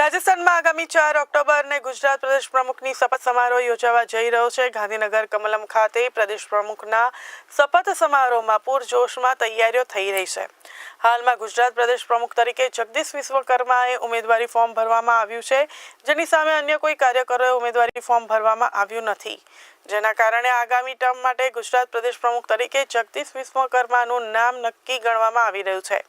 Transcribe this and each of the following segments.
રાજસ્થાનમાં આગામી ચાર ઓક્ટોબરને ગુજરાત પ્રદેશ પ્રમુખની શપથ સમારોહ યોજાવા જઈ રહ્યો છે. ગાંધીનગર કમલમ ખાતે પ્રદેશ પ્રમુખના શપથ સમારોહમાં પૂરજોશમાં તૈયારીઓ થઈ રહી છે. હાલમાં ગુજરાત પ્રદેશ પ્રમુખ તરીકે જગદીશ વિશ્વકર્માએ ઉમેદવારી ફોર્મ ભરવામાં આવ્યું છે. જેની સામે અન્ય કોઈ કાર્યકરોએ ઉમેદવારી ફોર્મ ભરવામાં આવ્યું નથી. જેના કારણે આગામી ટર્મ માટે ગુજરાત પ્રદેશ પ્રમુખ તરીકે જગદીશ વિશ્વકર્માનું નામ નક્કી ગણવામાં આવી રહ્યું છે.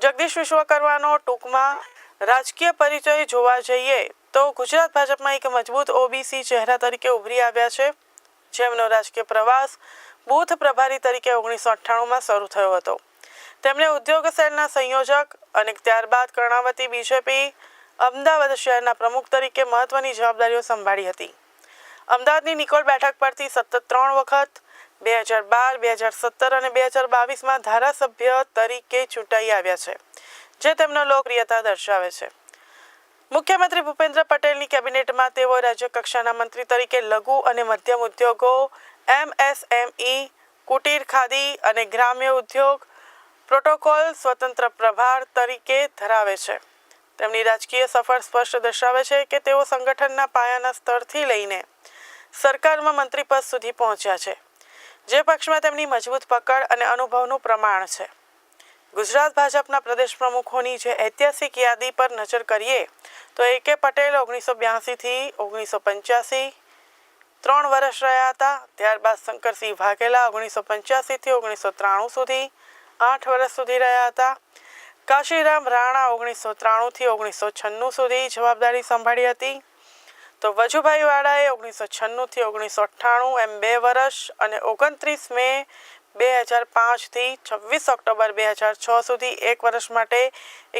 જગદીશ વિશ્વકર્માનો ટૂંકમાં રાજકીય પરિચય જોવા જઈએ તો ગુજરાત ભાજપમાં એક મજબૂત ઓબીસી ચહેરા તરીકે ઉભરી આવ્યા છે. જેમનો રાજકીય પ્રવાસ બૂથ પ્રભારી તરીકે ઓગણીસો અઠ્ઠાણુંમાં શરૂ થયો હતો. તેમણે ઉદ્યોગ સેલના સંયોજક અને ત્યારબાદ કર્ણાવતી બીજેપી અમદાવાદ શહેરના પ્રમુખ તરીકે મહત્વની જવાબદારીઓ સંભાળી હતી. અમદાવાદની નિકોલ બેઠક પરથી સતત ત્રણ વખત, બે હજાર બાર, બે હજાર સત્તર અને બે હજાર બાવીસમાં ધારાસભ્ય તરીકે ચૂંટાઈ આવ્યા છે. જે તેમનો લોકપ્રિયતા દર્શાવે છે. મુખ્યમંત્રી ભૂપેન્દ્ર પટેલની કેબિનેટમાં તેઓ રાજ્ય કક્ષાના મંત્રી તરીકે લઘુ અને મધ્યમ ઉદ્યોગો, એમએસએમઈ, કુટીર ખાદી અને ગ્રામ્ય ઉદ્યોગ, પ્રોટોકોલ, સ્વતંત્ર પ્રભાર તરીકે ધરાવે છે. તેમની રાજકીય સફર સ્પષ્ટ દર્શાવે છે કે તેઓ સંગઠનના પાયાના સ્તરથી લઈને સરકારમાં મંત્રી પદ સુધી પહોંચ્યા છે, જે પક્ષમાં તેમની મજબૂત પકડ અને અનુભવનું પ્રમાણ છે. ગુજરાત ભાજપના પ્રદેશ પ્રમુખોની જે ઐતિહાસિક યાદી પર નજર કરીએ, તો એ કે પટેલ ઓગણીસો બ્યાસીથી ઓગણીસો પંચ્યાસી, ત્રણ વર્ષ રહ્યા હતા, ત્યારબાદ શંકરસિંહ વાઘેલા ઓગણીસો પંચ્યાસીથી ઓગણીસો ત્રાણું સુધી, આઠ વર્ષ સુધી રહ્યા હતા. કાશીરામ રાણા ઓગણીસો ત્રાણુંથી ઓગણીસો છન્નું સુધી જવાબદારી સંભાળી હતી. તો વજુભાઈ વાળાએ ઓગણીસો છન્નુંથી ઓગણીસો અઠ્ઠાણું એમ બે વર્ષ અને ઓગણત્રીસ મે બે હજાર પાંચથી છવ્વીસ ઓક્ટોબર બે હજાર છ સુધી એક વર્ષ માટે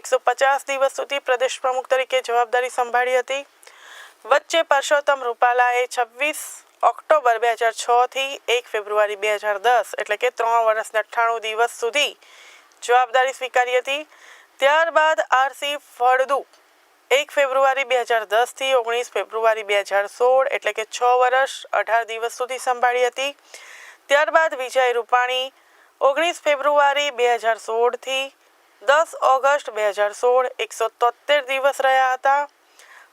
એકસો પચાસ દિવસ સુધી પ્રદેશ પ્રમુખ તરીકે જવાબદારી સંભાળી હતી. વચ્ચે પરસોત્તમ રૂપાલાએ છવ્વીસ ઓક્ટોબર બે હજાર છથી એક ફેબ્રુઆરી બે હજાર દસ, એટલે કે ત્રણ વર્ષને અઠ્ઠાણું દિવસ સુધી જવાબદારી સ્વીકારી હતી. ત્યારબાદ આરસી ફળદુ એક ફેબ્રુઆરી બે હજાર દસથી ઓગણીસ ફેબ્રુઆરી બે હજાર સોળ, એટલે કે છ વર્ષ અઢાર દિવસ સુધી સંભાળી હતી. ત્યારબાદ વિજય રૂપાણી ઓગણીસ ફેબ્રુઆરી બે હજાર સોળથી દસ ઓગસ્ટ બે હજાર સોળ એકસો તોતેર દિવસ રહ્યા હતા.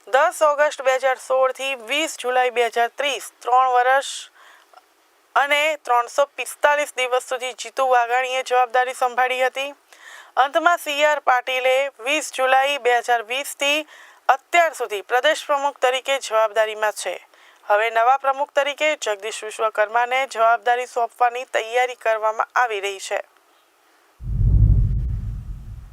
દસ ઓગસ્ટ બે હજાર સોળથી વીસ જુલાઈ બે હજાર ત્રીસ ત્રણ વર્ષ અને ત્રણસો પિસ્તાલીસ દિવસ સુધી જીતુ વાઘાણીએ જવાબદારી સંભાળી હતી. અંતમાં સી આર પાટીલે વીસ જુલાઈ બે હજાર વીસથી અત્યાર સુધી પ્રદેશ પ્રમુખ તરીકે જવાબદારીમાં છે. હવે નવા પ્રમુખ તરીકે જગદીશ વિશ્વકર્માને જવાબદારી સોંપવાની તૈયારી કરવામાં આવી રહી છે.